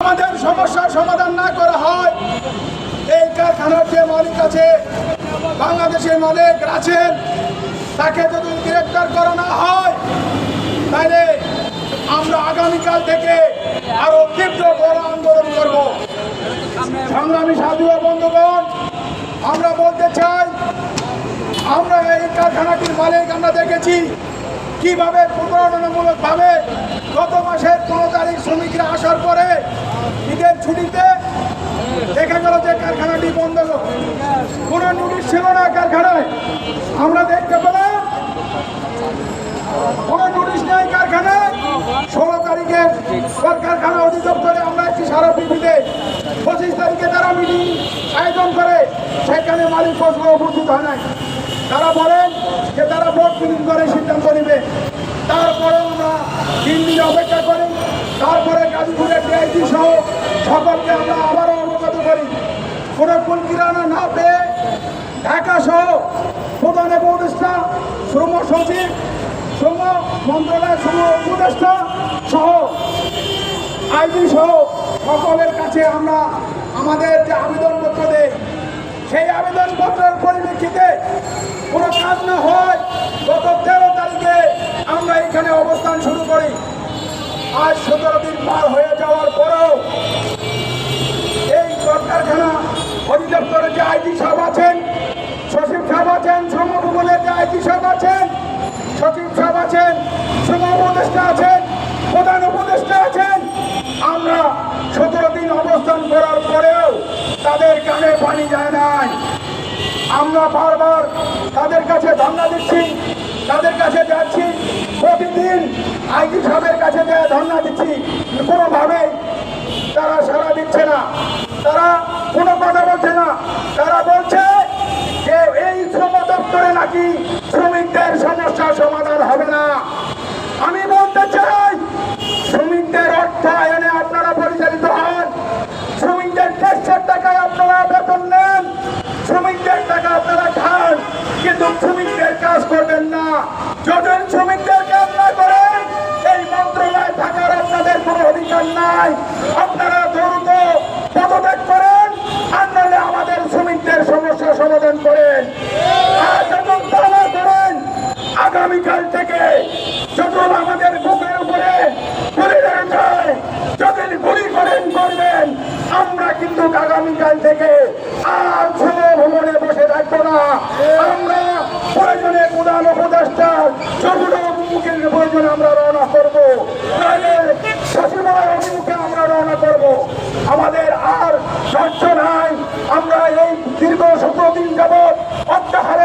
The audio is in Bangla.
আমাদের সমস্যার সমাধান না করা হয়, এই কারখানার যে মালিক আছে, বাংলাদেশের মালিক আছেন, তাকে যদি গ্রেপ্তার করা না হয়, তাহলে আমরা আগামীকাল থেকে আরও তীব্র বড় আন্দোলন করব। সংগ্রামী সাধু বন্ধুগণ, আমরা বলতে চাই, আমরা এই কারখানাটির মালিক আমরা দেখেছি, কীভাবে প্রতারণামূলক ভাবে গত মাসের পনেরো তারিখ শ্রমিকরা আসার পরে ছুটিতে দেখা গেল যে কারখানাটি বন্ধ কোনো নোটিশ ছিল না কারখানায়। আমরা দেখতে পেলাম, কোনো নোটিশ নেই কারখানায়। ষোলো তারিখে কারখানা অধিদপ্তরে আমরা একটি সারা পৃথিবীতে পঁচিশ তারিখে তারা মিটিং আয়োজন করে, সেখানে মালিক পক্ষ উপস্থিত হয় নাই। তারা বলেন যে তারা ভোট মিটিং করে সিদ্ধান্ত নেবে। তারপরে আমরা তিন দিন অপেক্ষা করি। তারপরে গাজীপুরের ডিআইজি সহ সকলকে আমরা আবারও অবগত করি। কোনো কুল কিরানা না পেয়ে ঢাকা সহ প্রধান উপদেষ্টা, শ্রম সচিব, শ্রম মন্ত্রণালয়ের শ্রম উপদেষ্টা সহ আইজি সহ সকলের কাছে আমরা আমাদের যে আবেদনপত্র দেই, সেই আবেদনপত্রের পরিপ্রেক্ষিতে কোনো কাজ না হয়, গত তেরো তারিখে আমরা এখানে অবস্থান শুরু করি। আজ সতেরো দিন পার হয়ে যাওয়ার পরেও এই কারখানা অধিদপ্তরের যে আইজি সাহেব আছেন, সচিব সাহেব আছেন শ্রম ভবনের যে আইজি সাহেব আছেন, সচিব সাহেব আছেন শ্রম উপদেষ্টা আছেন, প্রধান উপদেষ্টা আছেন, আমরা সতেরো দিন অবস্থান করার পরেও তাদের কানে পানি যায় নাই। আমরা বারবার তাদের কাছে ধর্ণা দিচ্ছি, তাদের কাছে যাচ্ছি, প্রতিদিন আইজি সাহেবের কাছে যে ধর্ণা দিচ্ছি, কোনোভাবেই তারা সাড়া দিচ্ছে না। তারা কোনো কথা না, তারা বলছে যে এই শ্রম দপ্তরে নাকি শ্রমিকদের সমস্যার সমাধান হবে না। আমি বলতে চাই, শ্রমিকদের অর্থায়নে আপনারা পরিচালিত হন। শ্রমিকদের দেড়শোর টাকায় আপনারা বেতন নেন। শ্রমিকদের টাকা আপনারা খান, কিন্তু শ্রমিকদের কাজ করবেন না। যদি শ্রমিকদের কাজ না করেন, এই মন্ত্রণালয়ে থাকার আপনাদের কোনো অধিকার নাই আপনারা দ্রুত পদত্যাগ করেন আর নাহলে আমাদের শ্রমিকদের সমস্যা সমাধান করেন আর যখন তা না করেন আগামীকাল থেকে যখন আমাদের বুকের উপরে যখন গুলি করেন, করবেন, আমরা কিন্তু আগামীকাল থেকে আর শ্রম ভবনে বসে থাকব না। আমরা প্রয়োজনে প্রধান উপদেষ্টার চতুর্থ অভিমুখের প্রয়োজনে আমরা রওনা করব। সচিবালয় অভিমুখে আমরা রওনা করব। আমাদের আর ধৈর্য নাই। আমরা এই দীর্ঘ সতেরো দিন যাবৎ অত্যাহার